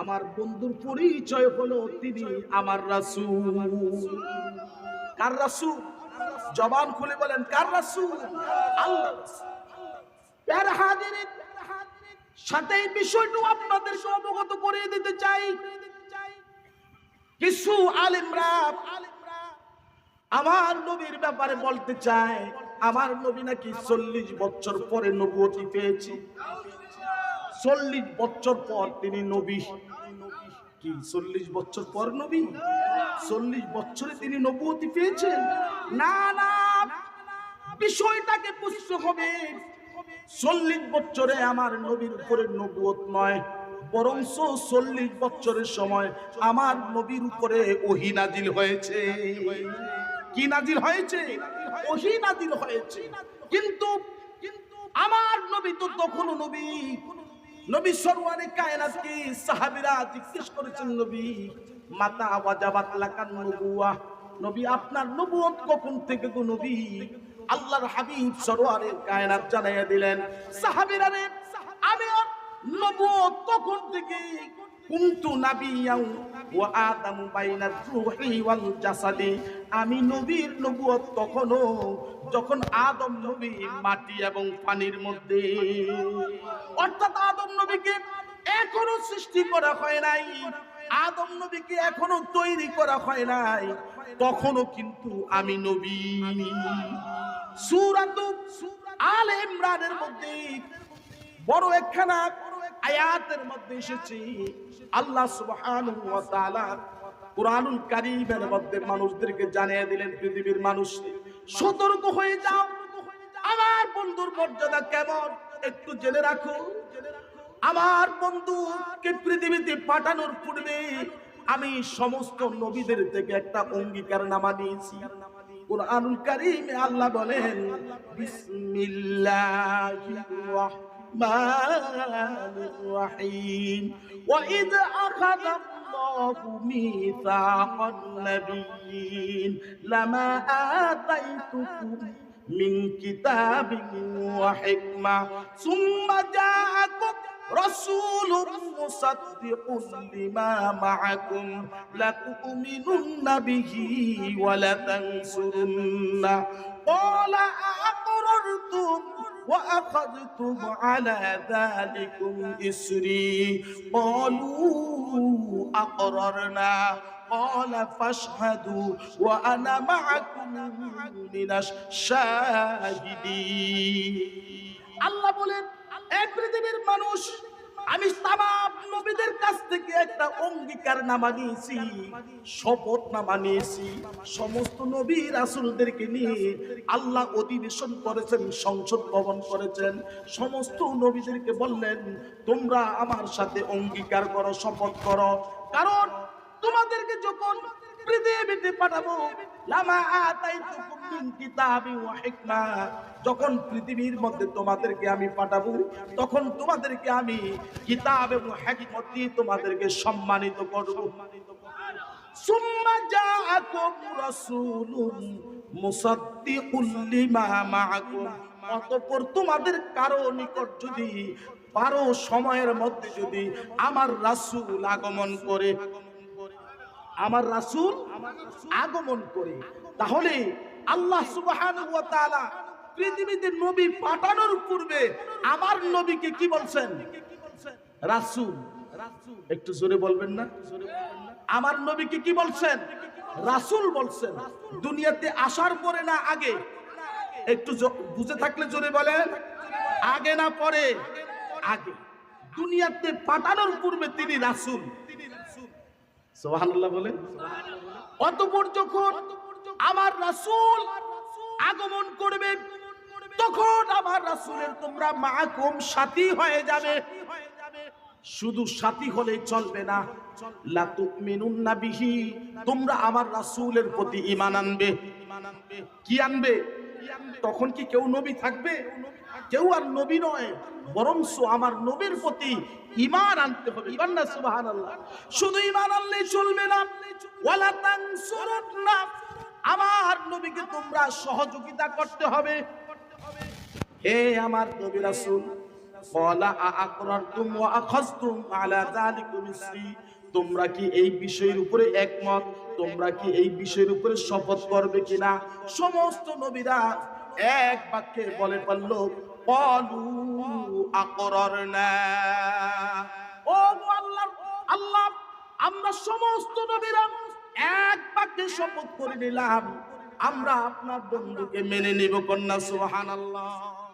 আমার বন্ধুর পরিচয় হলো তিনি আমার রাসু কার রাসু জবান খুলে বলেন, কার রাসু আল্লাহ সাথে এই বিষয়টা আপনাদের অবগত করে দিতে চাই। কিছু আলিমরা আলিম আমার নবীর ব্যাপারে বলতে চায় আমার নবী নাকি চল্লিশ বছর পরে নবুয়তি পেয়েছি। চল্লিশ বছর পর তিনি নবী। কি, চল্লিশ বছর পর নবী? চল্লিশ বছরে তিনি নবুয়তি পেয়েছেন? না না, বিষয়টাকে বুঝতে হবে। চল্লিশ বছরে আমার নবীর উপরে নবুয়ত নয় বরং চল্লিশ বছরের সময় আমার নবীর উপরে ওহি নাজিল হয়েছে। কি নাজিল হয়েছে? ওহি নাজিল হয়েছে। কিন্তু আমার নবী তো তখনও নবী। নবী সরওয়ারে কায়নাত কি সাহাবীরা জিজ্ঞেস করেছেন, নবী, মাতা ওয়াজাবাত লাকান নবুয়া নবী, আপনার নবুয়ত কখন থেকে গো নবী? আল্লাহর হাবিব সরওয়ারে কায়নাত জানাইয়া দিলেন, সাহাবীরা রে, আমি নবুয়ত কখন থেকে কুনতু নাবিয়াও ওয়া আদামু বাইনার রূহি ওয়াল জাসাদি। আমি নবীর নবুয়ত তখনও যখন আদম নবী মাটি এবং পানির মধ্যে। অর্থাৎ আদম নবীকে এখনও সৃষ্টি করা হয় নাই, আদম নবীকে এখনও তৈরি করা হয় নাই, তখনও কিন্তু আমি নবী। সূরাতু আল ইমরানের মধ্যে বড় একখানা আয়াতের মধ্যে এসেছে, আল্লাহ সুবহানাহু ওয়া তাআলা কুরআনুল কারীমের মধ্যে মানুষদেরকে জানিয়ে দিলেন, পৃথিবীর মানুষ, সতর্ক হয়ে যাও। আমার বন্ধুর মর্যাদা কেমন? একটু জেনে রাখো। আমার বন্ধুকে পৃথিবীতে পাঠানোর পূর্বে আমি সমস্ত নবীদের থেকে একটা অঙ্গীকার নামা নিয়েছি। কুরআনুল কারীমে আল্লাহ বলেন, বিসমিল্লাহির রাহমানির الرحمن الرحيم. وإذ أخذ الله ميثاق النبيين لما آتيتكم من كتاب وحكمة ثم جاءكم رسول مصدق لما معكم لتؤمنن به ولتنصرن قال أقررتم وأخذتم على ذلكم إسري قالوا أقررنا قال فاشهدوا وأنا معكم من الشاهدين আল্লাহ বলেন এক পৃথিবীর মানুষ আমি তামাম নবীদের কাছ থেকে একটা অঙ্গীকার নামা নিয়েছি, শপথ নামা নিয়েছি। সমস্ত নবী রাসূলদেরকে নিয়ে আল্লাহ অধিবেশন করেছেন, সংসদ ভবন করেছেন। সমস্ত নবীদেরকে বললেন, তোমরা আমার সাথে অঙ্গীকার করো, শপথ করো। কারণ তোমাদেরকে যখন যখন পৃথিবীর মধ্যে তোমাদেরকে আমি পাঠাবো, তখন তোমাদেরকে আমি কিতাব এবং হিকমত দিয়ে তোমাদেরকে সম্মানিত করব। তোমাদের কারও নিকট যদি পারো সময়ের মধ্যে যদি আমার রাসূল আগমন করে। আমার রাসূল আগমন করে। তাহলে আল্লাহ সুবাহান পৃথিবীতে নবী পাঠানোর পূর্বে আমার নবীকে কি বলছেন? রাসূল। একটু জোরে বলবেন না? আমার নবীকে কি বলছেন? রাসূল বলছেন। দুনিয়াতে আসার পরে না আগে? একটু বুঝে থাকলে জোরে বলেন। আগে না পরে? আগে। দুনিয়াতে পাঠানোর পূর্বে তিনি রাসূল। সুবহানাল্লাহ বলেন। অতঃপর যখন আমার আগমন করবে, তখন আমার তোমরা সাথী হয়ে যাবে। শুধু সাথী হলে চলবে না। তোমরা আমার রাসূলের প্রতি ঈমান আনবে। কি আনবে? তখন কি কেউ নবী থাকবে? কেউ আর নবী নয়, বরংস আমার নবীর প্রতি ইমান আনতে হবে। ইমান না সুবাহান আল্লাহ শুধু ইমান আনলে চলবে না। ওয়ালা তাংসুরুন না আমার নবীকে তোমরা সহযোগিতা করতে হবে। হে আমার নবী রাসূল বলা আকরারতুম ওয়া আখাজতুম আলা যালিকুম ইসরি, তোমরা কি এই বিষয়ের উপরে একমত? তোমরা কি এই বিষয়ের উপরে শপথ করবে কিনা? সমস্ত নবীরা এক বাক্যে বলে পারল কলু আকরারনা ও আল্লাহ আল্লাহ, আমরা সমস্ত নবীরা এক বাক্যে শপথ করে নিলাম, আমরা আপনার বন্ধুকে মেনে নিব কন্যা, সুবহানাল্লাহ।